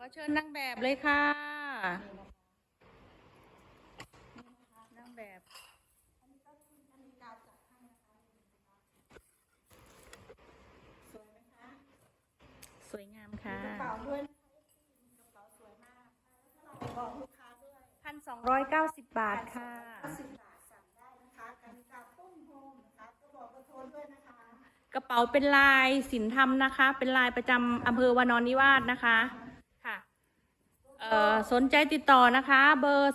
ขอเชิญนั่งแบบเลยค่ะนั่งแบบสวยงามค่ะกระเป๋าด้วยกระเป๋าสวยมากบอกลูกค้าด้วยพันสองร้อยเก้าสิบบาทค่ะสิบบาทสั่งได้นะคะกันกาปุ้มโฮมนะคะก็บอกกระโทนด้วยนะคะ กระเป๋าเป็นลายสินธรรมนะคะ เป็นลายประจำอำเภอวานอนนิวาสนะคะ สนใจติดต่อนะคะ เบอร์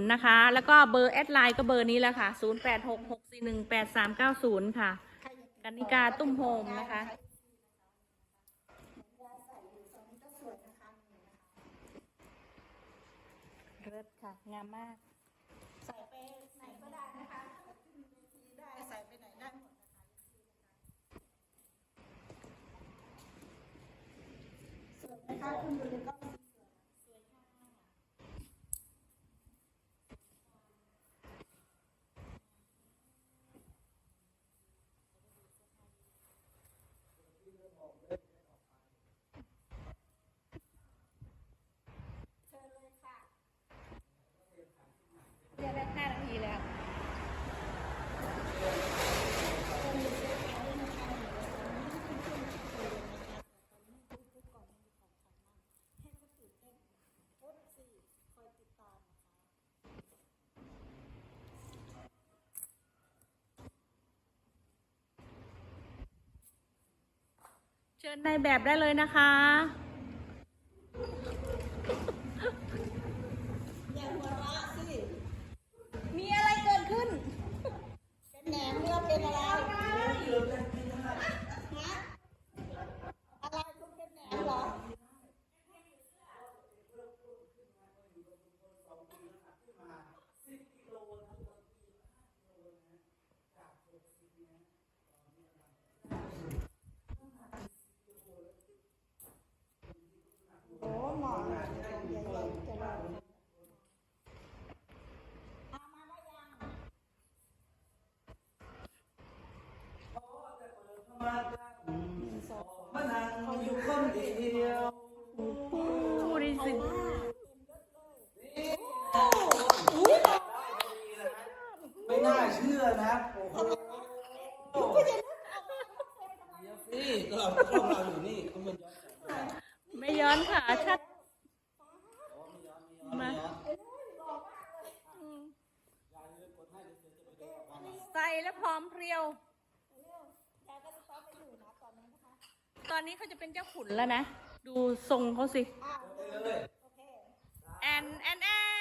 0866418390 นะคะ แล้วก็เบอร์แอดไลน์ก็เบอร์นี้แหละค่ะ 0866418390 ค่ะ กันนิกาตุ้มโฮมนะคะเลิศค่ะ งามมาก ใส่ไปไหนก็ได้นะคะ Khác. เชิญนแบบได้เลยนะคะ เชื่อนะโอ้โหนี่ก็เรช่องเราอยู่นี่ไม่ย้อนค่ะชัดมาใส่แล้วพร้อมเพรียว ตอนนี้เขาจะเป็นเจ้าขุนแล้วนะ ดูทรงเขาสิ แอนแอนแอน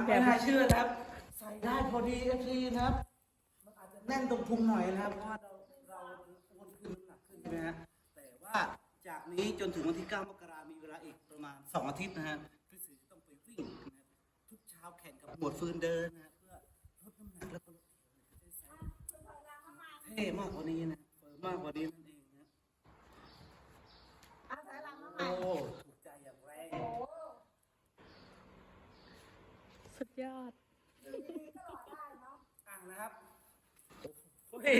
นแบแบบบ น่าเชื่อนะครับ ใส่ได้พอดีเอฟซีนะครับ มันอาจจะแน่นตรงพุงหน่อยนะครับ เพราะว่าเราเราโอนคืนหนักขึ้นนะฮะ แต่ว่าจากนี้จนถึงวันที่ 9 มกรามีเวลาอีกประมาณ 2 อาทิตย์นะฮะพี่สื่อจะต้องไปวิ่งนะครัทุกเช้าแข่งกับหมวดฟืนเดินนะฮะ เท่มากกว่านี้นะ เฟิร์มมากกว่านี้นั่นเองนะเอาถอยหลังมาใหโอ้ม่ถูกใจอย่างแรงโอ้สุดยอด ดีๆก็หล่อได้เนาะอ่างนะครับโอ้ย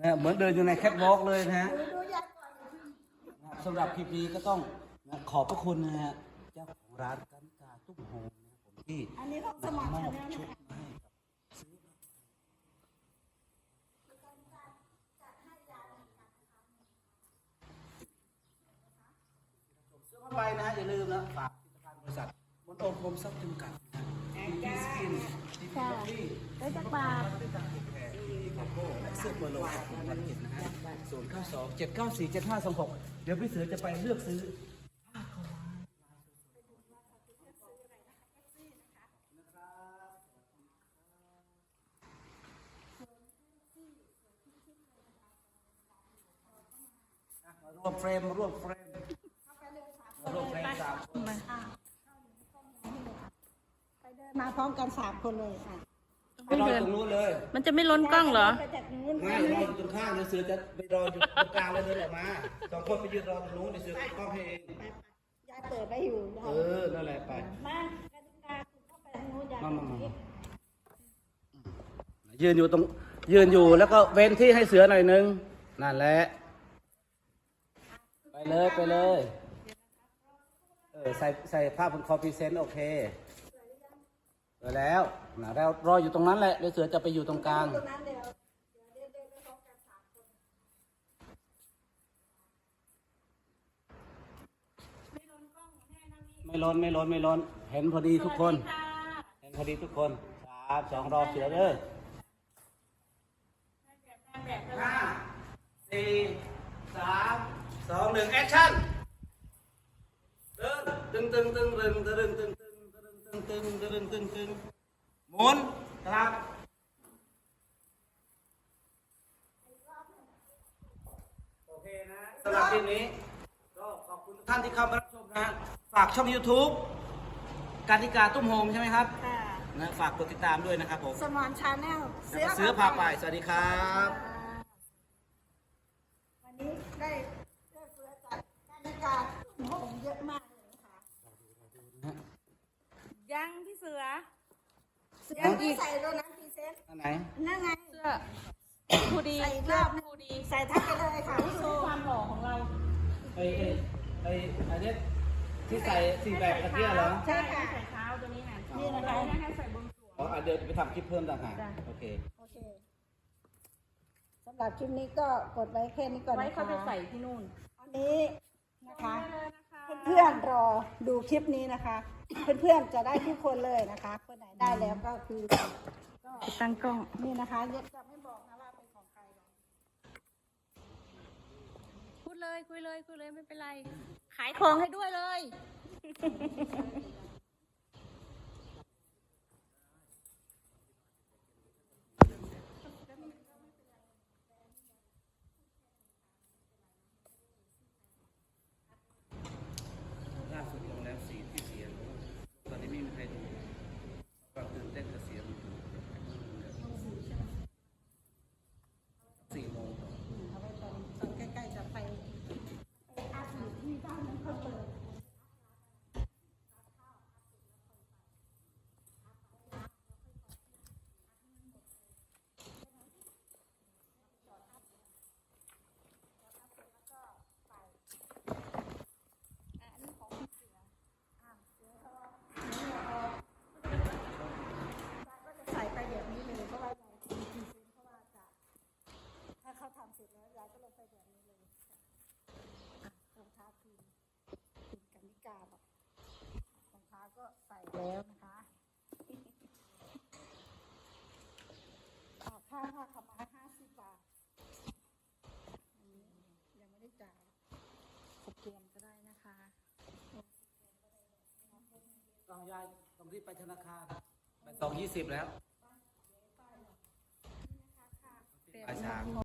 นะเหมือนเดินอยู่ในแคทวอล์กเลยนะฮะ ดูดูยายก่อนอย่าเพิ่งนะสำหรับคลิปนี้ก็ต้องนะขอบพระคุณนะฮะเจ้าของร้านกันกาตุ้มโฮมนะครับผมที่อันนี้ต้องสมัครมชาอบแนลชุนะดคะ มาให้กับซื้อมา จัดให้ยายเหมือนกันนะคะ ซื้อเข้าไป นะฮะอย่าลืมนะฝากผลิตภัณฑ์บริษัทมนโอมคมทรัพย์จำกัดดีสกินดีพีคอฟฟี่ได้จักบาทเสื้อโปโลวันเจ็ดนะฮะศูนย์เก้าสองเจ็ดเก้าสี่เจ็ดห้าสองหกเดี๋ยวพี่เสือจะไปเลือกซื้อร่วมเฟรมร่วมเฟรม มาร่วมเฟรมสามคนมาไปเดินมาพร้อมกันสามคนเลยค่ะต้องไปรออยู่ตรงนู้นเลย มันจะไม่ล้นกล้องเหรอ ไปจากนู้นไม่รออยู่ตรงข้างเดี๋ยวเสือจะไปรออยู่ตรงกลางแล้วเดินออกมาสองคนไปยืนรอตรงนู้นเดี๋ยวเสือติดกล้องให้เองไปๆยายเปิดไว้อยู่ยายเออนั่นแหละไปมากติกาคุณเข้าไปทางนู้นยายมามามามายืนอยู่ตรง ยืนอยู่แล้วก็เว้นที่ให้เสือหน่อยนึงนั่นแหละไปเลยไปเลย เออใส่ใส่ภาพเป็นคอพรีเซนต์โอเคเออแล้วนะเรารออยู่ตรงนั้นแหละเดี๋ยวเสือจะไปอยู่ตรงกลาง ตรงนั้นเดี๋ยวเดี๋ยวเดินไปพร้อมกันสามคนไม่ล้นไม่ล้นไม่ล้น เห็นพอดีทุกคนเห็นพอดีทุกคนสามสองรอเสือเลยห้าสี่สามสองหนึ่งแอคชั่น ตึงตึงตึงตึงตึงตึงตึงตึงตึงตึงตึงตึงตึงหมุนครับโอเคนะสำหรับคลิปนี้ก็ขอบคุณทุกท่านที่เข้ามารับชมนะฝากช่อง YouTube การติกาตุ้มโฮมใช่ไหมครับค่ะนะฝากกดติดตามด้วยนะครับผมสมอนชาแนลแล้วก็ซื้อพาไปสวัสดีครับ วันนี้ได้เฟือจากการติกาโอ้มโหเยอะมากเลยนะคะ ยังพี่เสือเสื้อที่ใส่ตัวนั้นพรีเซนต์อันไหนนั่นไงเสื้อผู้ดีใส่อีกรเสื้ออบนึงผู้ดีใส่ทักไปเลยค่ะพี่โชว์ความหล่อของเราไอ้ไอ้ไอ้ไอ้เนี่ยที่ใส่สี่แบบตะเกียเหรอใช่ค่ะใส่เท้าตัวนี้นะนี่นะคะให้ใส่บนสวงอ๋ออะเดี๋ยวไปทำคลิปเพิ่มต่างหากจ้ะโอเคโอเคสำหรับคลิปนี้ก็กดไว้แค่นี้ก่อนไว้นะเขาคะจะใส่ที่นู่นอันนี้นะคะเพื่อนๆรอดูคลิปนี้นะคะ เพื่อนๆจะได้ทุกคนเลยนะคะ คนไหนได้แล้วก็คือก็ตั้งกล้อง นี่นะคะเดี๋ยวจะไม่บอกนะว่าเป็นของใครหรอกพูดเลยคุยเลยคุยเลยไม่เป็นไร ขายของให้ด้วยเลย ล่าสุดลงแล้วสีที่เสียงตอนนี้ไม่มีใครดูก็ตื่นเต้นกับเสียงสี่โมง เอาไว้ตอนตอนใกล้ๆจะไปไปอาบอยู่ที่บ้านนั้นเขาเปิด ก็จะใส่ไปแบบนี้เลยเพราะว่ายายมีพรีเซนต์เพราะว่าจะถ้าเขาทำเสร็จแล้วยายก็ลงไปแบบนี้เลยอะรองเท้าคืนคืนกันนิกาบอกรองเท้าก็ใส่ แล้วนะคะออกค่าค่าขาวมาห้าสิบบาทอันนี้ยังไม่ได้จ่ายสแกนก็ได้นะคะต้องยายต้องรีบไปธนาคารไปสองยี่สิบแล้วเปลี่ยนบ่ายสาม